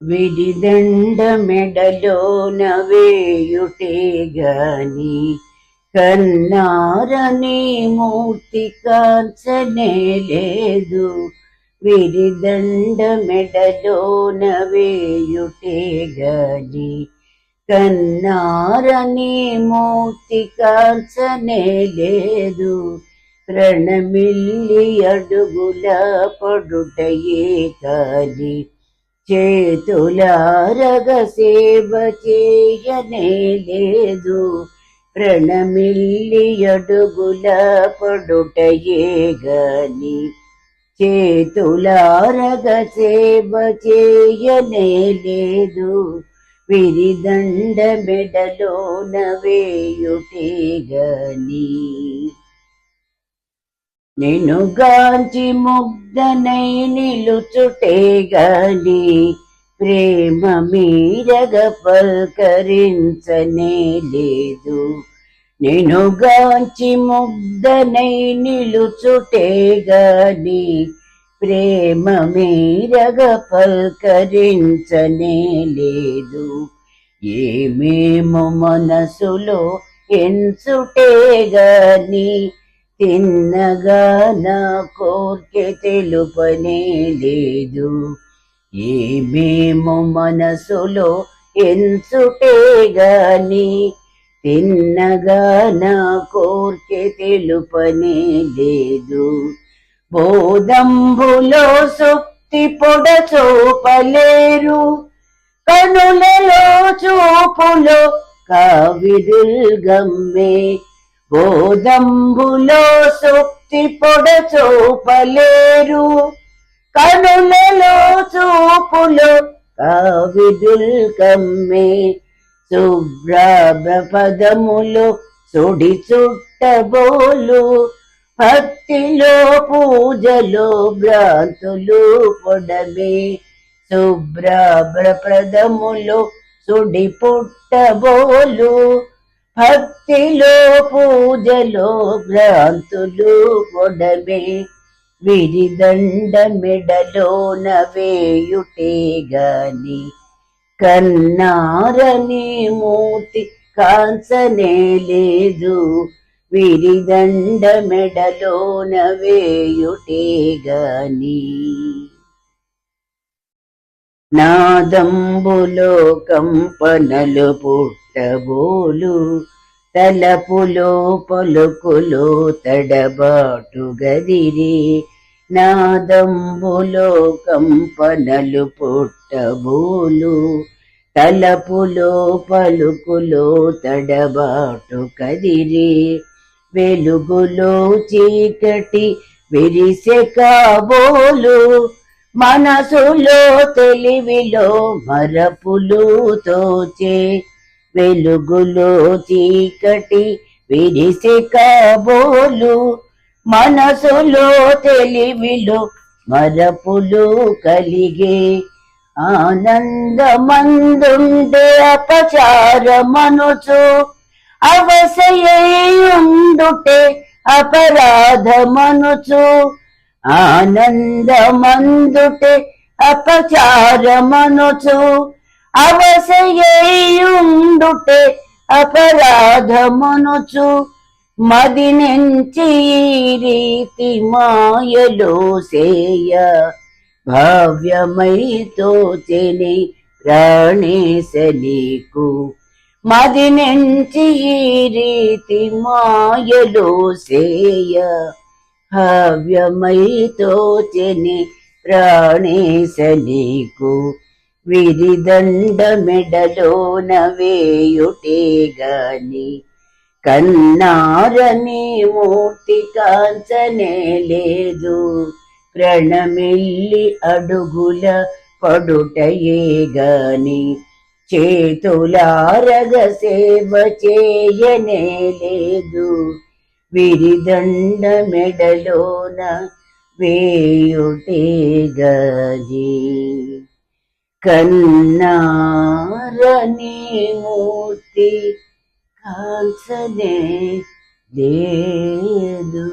విడిదండ మెడలోన వేయుటే గాని కన్నారని మూర్తి కాంచనే లేదు విరిదండ మెడలోన వేయుటే గాని కన్నారని మూర్తి కాంచనే లేదు ప్రణమిల్లి అడుగుల పడుటయే కాని చేతులారగ సేవ చేయనే లేదు ప్రణమిల్లి అడుగుల పడుటయే గని చేతులారగ సేవ చేయనే లేదు విరిదండ మెడలోన వేయుటే గని నేను గాంచి ముగ్ధనై నిలుచుటే గాని ప్రేమ మీరగ పల్కరించనే లేదు. నేను గాంచి ముగ్ధనై నిలుచుటే గాని ప్రేమ మీరగ పల్కరించనే లేదు. ఏమేమో మనసులో ఎంచుటే గాని తిన్నగా నా కోర్కె తెలుపనే లేదు. ఏమేమో మనసులో ఎంచుటే గాని తిన్నగా నా కోర్కె తెలుపనే లేదు. బోధంబులో సుక్తి పొడ చూపలేరు. కనులలో చూపులో కావిదుల్గమ్మే గోదంబులో సూక్తి పొడ చూపలేరు. కనులలో చూపులో కావిదుల్గమ్మే శుభ్రాభ పదములు సుడి చుట్టబోలు భక్తిలో పూజలో భ్రాంతులు పొడమే. శుభ్రాభ్ర ప్రదములు సుడి పుట్టబోలు భక్తిలో పూజలో భ్రాంతులు పొడమే విరిదండ మెడలోన వేయుటే గాని కన్నారని మూతి కాంచనే లేదు. విరిదండ మెడలోన వేయుటే గాని నాదంబులో కంపనలు పుట్టబోలు తలపులో పలుకులో తడబాటు గదిరి నాదంబులో కంపనలు పుట్టబోలు తలపులో పలుకులో తడబాటు కదిరి వెలుగులో చీకటి విరిసె కాబోలు మనసులో తెలివిలో మరపులు తోచే వెలుగులో చీకటి విరిసి కబోలు. మనసులో తెలివిలో మరపులు కలిగే ఆనందమందుండే అపచారమనుచు. అవసయుండుటే అపరాధమనుచు. ఆనందమందుటే అపచారమనుచు అవసయుండుటే అపరాధమనుచు మది నుంచి రీతి మాయలో సేయ భవ్యమై చెని ప్రాణేశ నీకు మది నుంచి రీతి మాయలో సేయ భవ్యమై తోచెని ప్రాణేశ విరిదండ మెడలోన వేయుటే గాని కన్నారని మూర్తి కాంచనే లేదు. ప్రణమిల్లి అడుగుల పడుటయే గాని చేతులారగ సేవ చేయనే లేదు. విరిదండ మెడలోన వేయుటే గది కన్నారని మూర్తి కాల్సనే లేదు.